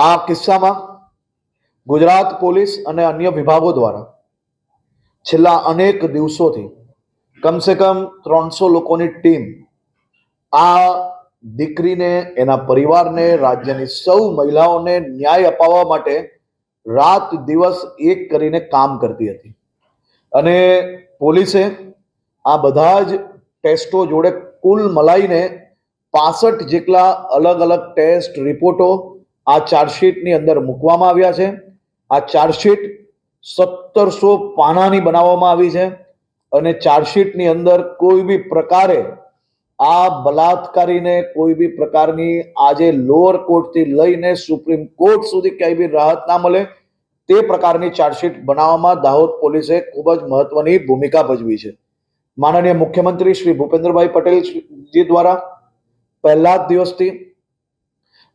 આ કિસ્સામાં ગુજરાત પોલીસ અને અન્ય વિભાગો દ્વારા છેલ્લા અનેક દિવસોથી કમસે કમ ત્રણસો લોકોની ટીમ આ દીકરીને, એના પરિવારને, રાજ્યની સૌ મહિલાઓને ન્યાય અપાવવા માટે રાત દિવસ એક કરીને કામ કરતી હતી. અને પોલીસે આ બધા જ ટેસ્ટો જોડે કુલ મલાઈને પાસઠ જેટલા અલગ અલગ ટેસ્ટ રિપોર્ટો આ ચાર્જશીટની અંદર મૂકવામાં આવ્યા છે. આ ચાર્જશીટ સત્તરસો પાનાની બનાવવામાં આવી છે અને ચાર્જશીટની અંદર કોઈ બી પ્રકારે આ બલાત્કારીને કોઈ બી પ્રકારની આજે લોઅર કોર્ટથી લઈને સુપ્રીમ કોર્ટ સુધી ક્યાંય બી રાહત ના મળે તે પ્રકારની ચાર્જશીટ બનાવવામાં દાહોદ પોલીસે ખૂબ જ મહત્વની ભૂમિકા ભજવી છે. માનનીય મુખ્યમંત્રી શ્રી ભૂપેન્દ્રભાઈ પટેલજી દ્વારા પહેલા જ દિવસથી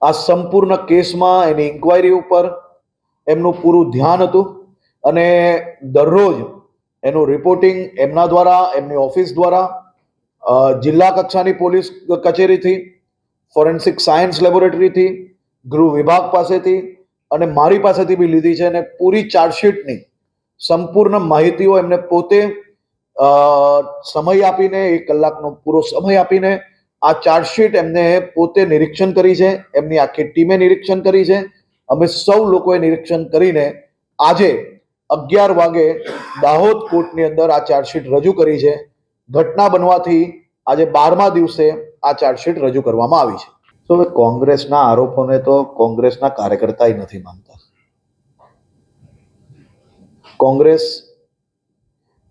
આ સંપૂર્ણ કેસમાં એની ઇન્કવાયરી ઉપર એમનું પૂરું ધ્યાન હતું અને દરરોજ એનું રિપોર્ટિંગ એમના દ્વારા, એમની ઓફિસ દ્વારા જિલ્લા કક્ષાની પોલીસ કચેરીથી ફોરેન્સિક સાયન્સ લેબોરેટરીથી ગૃહ વિભાગ પાસેથી અને મારી પાસેથી બી લીધી છે અને પૂરી ચાર્જશીટની સંપૂર્ણ માહિતીઓ એમને પોતે સમય આપીને, એક કલાકનો પૂરો સમય આપીને આ ચાર્જશીટ એમને પોતે નિરીક્ષણ કરી છે, એમની આખી ટીમે નિરીક્ષણ કરી છે. અમે સૌ લોકોએ નિરીક્ષણ કરીને આજે અગિયાર વાગે દાહોદ કોર્ટની અંદર આ ચાર્જશીટ રજૂ કરી છે. ઘટના બનવાથી આજે બારમા દિવસે આ ચાર્જશીટ રજૂ કરવામાં આવી છે. તો હવે કોંગ્રેસના આરોપોને તો કોંગ્રેસના કાર્યકર્તા નથી માનતા. કોંગ્રેસ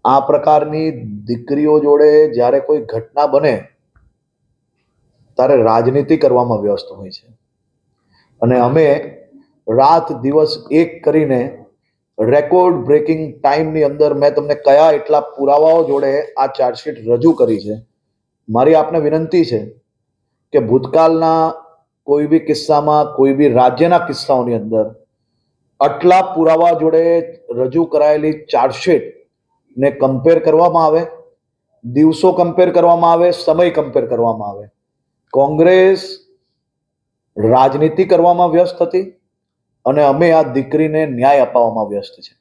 આ પ્રકારની દીકરીઓ જોડે જ્યારે કોઈ ઘટના બને ત્યારે રાજનીતિ કરવામાં વ્યસ્ત હોય છે. અને અમે રાત દિવસ એક કરીને રેકોર્ડ બ્રેકિંગ ટાઈમની અંદર મેં તમને કયા એટલા પુરાવાઓ જોડે આ ચાર્જશીટ રજૂ કરી છે, મારી આપને વિનંતી છે કે ભૂતકાળના કોઈ બી કિસ્સામાં, કોઈ બી રાજ્યના કિસ્સાઓની અંદર આટલા પુરાવા જોડે રજૂ કરાયેલી ચાર્જશીટ ને કમ્પેર કરવામાં આવે, દિવસો કમ્પેર કરવામાં આવે, સમય કમ્પેર કરવામાં આવે. કોંગ્રેસ રાજનીતિ કરવામાં વ્યસ્ત હતી અને અમે આ દીકરીને ન્યાય અપાવવામાં વ્યસ્ત છે